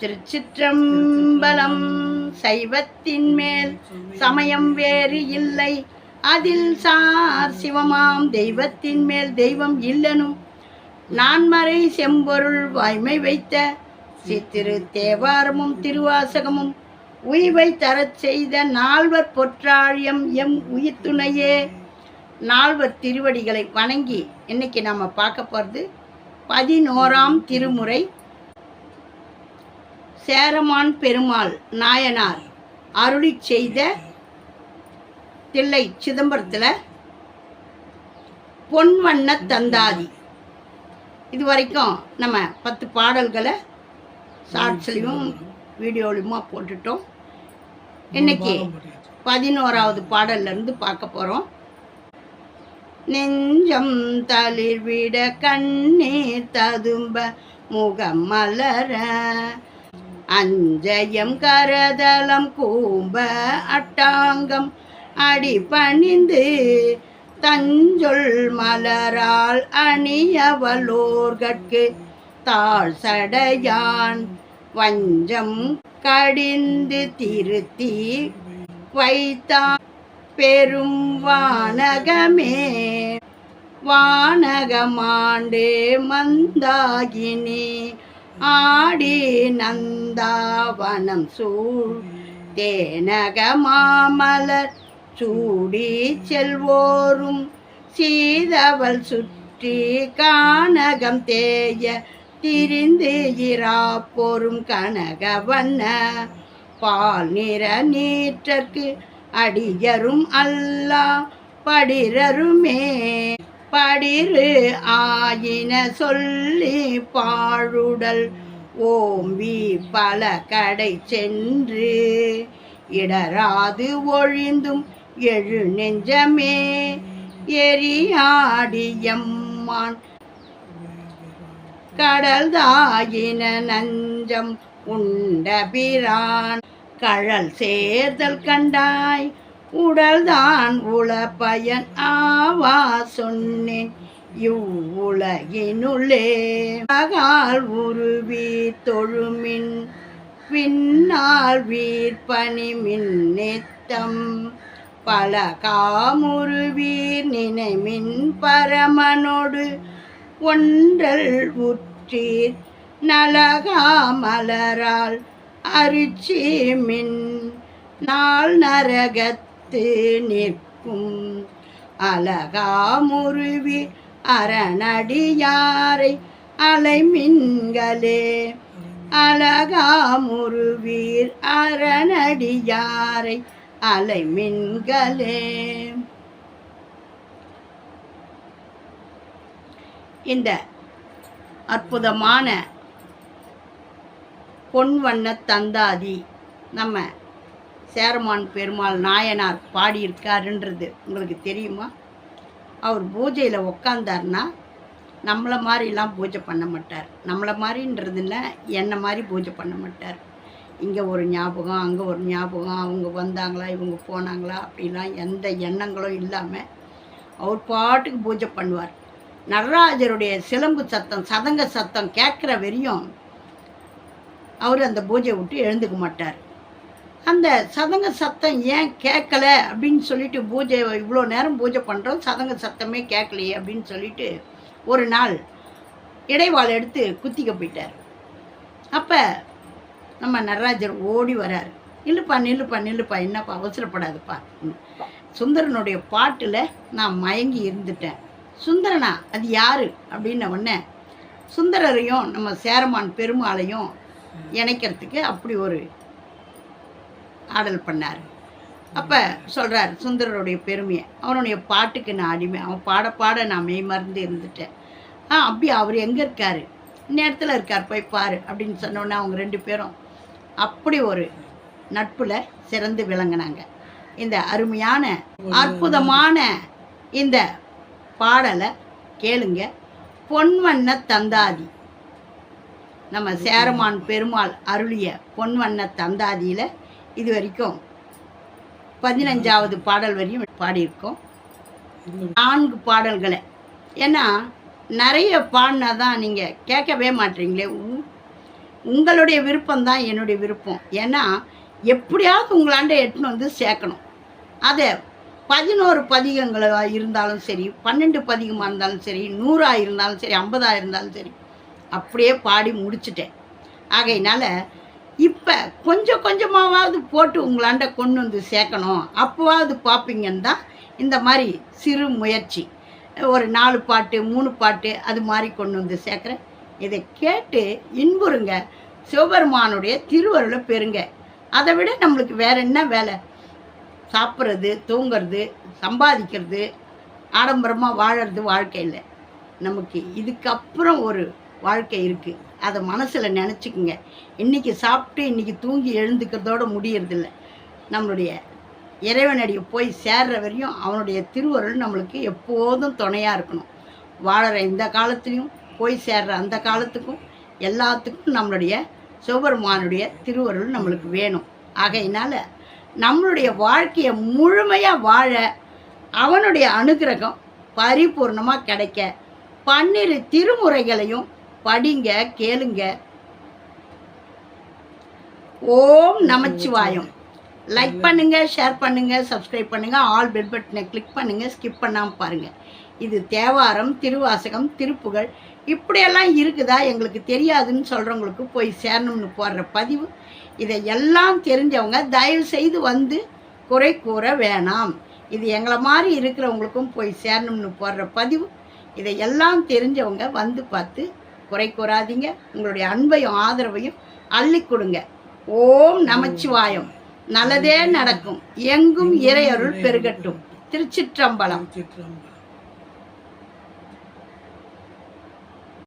திருச்சிற்றம்பலம் சைவத்தின் மேல் சமயம் வேறு இல்லை. அதில் சார் சிவமாம் தெய்வத்தின் மேல் தெய்வம் இல்லனும். நான்மறை செம்பொருள் வாய்மை வைத்த சித்திரு தேவாரமும் திருவாசகமும் உய்வை தரச் செய்த நால்வர் பொற்றாழியம் எம் உயிர் துணையே நால்வர் திருவடிகளை வணங்கி இன்னைக்கு நம்ம பார்க்க போகிறது பதினோராம் திருமுறை சேரமான் பெருமாள் நாயனார் அருளி செய்த தில்லை சிதம்பரத்தில் பொன்வண்ண தந்தாதி. இது வரைக்கும் நம்ம பத்து பாடல்களை ஷார்ட்ஸ்லையும் வீடியோலையுமா போட்டுட்டோம். இன்னைக்கு பதினோராவது பாடல்லேருந்து பார்க்க போகிறோம் நெஞ்சம் தளிர்விட கண்ணீர் ததும்ப முகம் மலர அஞ்சயம் கரதலம் கூம்ப அட்டாங்கம் அடி பணிந்து தஞ்சொல் மலரால் அணியவலோர்கட்கு தாழ் சடையான் வஞ்சம் கடிந்து திருத்தி வைத்தான் பெரும் வானகமே. வானகமாண்டே மந்தாகினி ஆடி நந்தாவனம் சூழ் தேனக மாமலர் சூடி செல்வோரும் சீதவள் சுற்றி கானகம் தேய திரிந்து இராப்போரும் கனக வண்ண பால் நிற நீற்றற்கு அடியரும் அல்லா படிரருமே. படிரு ஆயின சொல்லி பாழுடல். ஓம்பி பல கடை சென்று இடராது ஒழிந்தும் எழு நெஞ்சமே. எரியாடியம்மான் கடல் தாயின நஞ்சம் உண்ட பிரான். கழல் சேர்தல் கண்டாய் உடல்தான் உள பயன் ஆவா சொன்னேன். இவ்வுலகினுள்ளே அகால் உருவி தொழுமின் பின்னால் வீர்பனி மின்னேத்தம் பல காமுருவீர் நினைமின் பரமனோடு ஒன்றல் உற்றீர். நலகா மலரால் அரிச்சி மின் நாள் நரகத் நரகத்து நிற்கும். அழகாமுருவி அரணடியாரை அலைமின்களே. அழகாமுருவீர் அரணடியாரை அலைமின்களே. இந்த அற்புதமான பொன் வண்ண தந்தாதி நம்ம சேரமான் பெருமாள் நாயனார் பாடியிருக்காருன்றது உங்களுக்கு தெரியுமா? அவர் பூஜையில் உக்காந்தார்னா நம்மளை மாதிரிலாம் பூஜை பண்ண மாட்டார். நம்மளை மாதிரின்றதுன்னா என்னை மாதிரி பூஜை பண்ண மாட்டார். இங்கே ஒரு ஞாபகம் அங்கே ஒரு ஞாபகம் அவங்க வந்தாங்களா இவங்க போனாங்களா அப்படிலாம் எந்த எண்ணங்களும் இல்லாமல் அவர் பாட்டுக்கு பூஜை பண்ணுவார். நடராஜருடைய சிலம்பு சத்தம் சதங்க சத்தம் கேட்குற வெறியும் அவர் அந்த பூஜையை விட்டு எழுந்துக்க மாட்டார். அந்த சதங்க சத்தம் ஏன் கேட்கல அப்படின்னு சொல்லிட்டு பூஜை இவ்வளோ நேரம் பூஜை பண்ணுறோம் சதங்க சத்தமே கேட்கலையே அப்படின்னு சொல்லிட்டு ஒரு நாள் இடைவாள் எடுத்து குத்திக்க போயிட்டார். அப்போ நம்ம நடராஜர் ஓடி வரார். நில்லுப்பா நில்லுப்பா நில்லுப்பா என்னப்பா அவசரப்படாதுப்பா சுந்தரனுடைய பாட்டில் நான் மயங்கி இருந்துட்டேன். சுந்தரனா அது யார்? அப்படின்ன உடனே சுந்தரரையும் நம்ம சேரமான் பெருமாளையும் இணைக்கிறதுக்கு அப்படி ஒரு ஆடல் பண்ணார். அப்போ சொல்கிறார் சுந்தரருடைய பெருமையை. அவனுடைய பாட்டுக்கு நான் அடிமை. அவன் பாட பாட நான் மெய் மறந்து இருந்துட்டேன். ஆ அப்படி அவர் எங்கே இருக்கார்? நேரத்தில் இருக்கார் போய் பாரு அப்படின்னு சொன்னோன்னே அவங்க ரெண்டு பேரும் அப்படி ஒரு நட்பில் சிறந்து விளங்கினாங்க. இந்த அருமையான அற்புதமான இந்த பாடலை கேளுங்க. பொன்வண்ண தந்தாதி. நம்ம சேரமான் பெருமாள் அருளிய பொன்வண்ண தந்தாதியில் இது வரைக்கும் பதினஞ்சாவது பாடல் வரையும் பாடியிருக்கோம். நான்கு பாடல்களை. ஏன்னா நிறைய பாடினா தான் நீங்கள் கேட்கவே மாட்டீங்களே உங்களுடைய விருப்பம் தான் என்னுடைய விருப்பம். ஏன்னா எப்படியாவது உங்களாண்ட எட்டுன்னு வந்து சேர்க்கணும். அதை பதினோரு பதிகங்களாக இருந்தாலும் சரி பன்னெண்டு பதிகமாக இருந்தாலும் சரி நூறாக இருந்தாலும் சரி ஐம்பதாக இருந்தாலும் சரி அப்படியே பாடி முடிச்சிட்டேன். ஆகையினால் இப்போ கொஞ்சம் கொஞ்சமாவது போட்டு உங்களாண்ட கொண்டு வந்து சேர்க்கணும். அப்போவாவது பார்ப்பீங்கன்னு தான் இந்த மாதிரி சிறு முயற்சி. ஒரு நாலு பாட்டு மூணு பாட்டு அது மாதிரி கொண்டு வந்து சேர்க்குறேன். இதை கேட்டு இன்புறுங்க. சிவபெருமானுடைய திருவருளை பெறுங்க. அதை விட நம்மளுக்கு வேற என்ன வேலை? சாப்பிட்றது தூங்குறது சம்பாதிக்கிறது ஆடம்பரமாக வாழறது வாழ்க்கையில். நமக்கு இதுக்கப்புறம் ஒரு வாழ்க்கை இருக்குது அதை மனசில் நினச்சிக்கோங்க. இன்றைக்கி சாப்பிட்டு இன்றைக்கி தூங்கி எழுந்துக்கிறதோட முடியறதில்ல. நம்மளுடைய இறைவனடியை போய் சேர்ற வரையும் அவனுடைய திருவருள் நம்மளுக்கு எப்போதும் துணையாக இருக்கணும். வாழற இந்த காலத்துலேயும் போய் சேர்ற அந்த காலத்துக்கும் எல்லாத்துக்கும் நம்மளுடைய சிவபெருமானுடைய திருவருள் நம்மளுக்கு வேணும். ஆகையினால் நம்மளுடைய வாழ்க்கையை முழுமையாக வாழ அவனுடைய அனுகிரகம் பரிபூர்ணமாக கிடைக்க பன்னிரு திருமுறைகளையும் படிங்க கேளுங்க. ஓம் நமச்சிவாயம். லைக் பண்ணுங்க ஷேர் பண்ணுங்க சப்ஸ்கிரைப் பண்ணுங்க ஆல் பெல் பட்டனை கிளிக் பண்ணுங்க ஸ்கிப் பண்ணாமல் பாருங்க. இது தேவாரம் திருவாசகம் திருப்புகழ் இப்படியெல்லாம் இருக்குதா எங்களுக்கு தெரியாதுன்னு சொல்கிறவங்களுக்கு போய் சேரணும்னு போடுற பதிவு. இதை எல்லாம் தெரிஞ்சவங்க தயவு செய்து வந்து குறை கூற வேணாம். இது எங்களை மாதிரி இருக்கிறவங்களுக்கும் போய் சேரணும்னு போடுற பதிவு. இதை எல்லாம் தெரிஞ்சவங்க வந்து பார்த்து குறை கூறாதீங்க. உங்களுடைய அன்பையும் ஆதரவையும் அள்ளி கொடுங்க. ஓம் நமச்சிவாயம். நல்லதே நடக்கும். எங்கும் இறையருள் பெருகட்டும். திருச்சிற்றம்பலம். சிற்றம்பலம்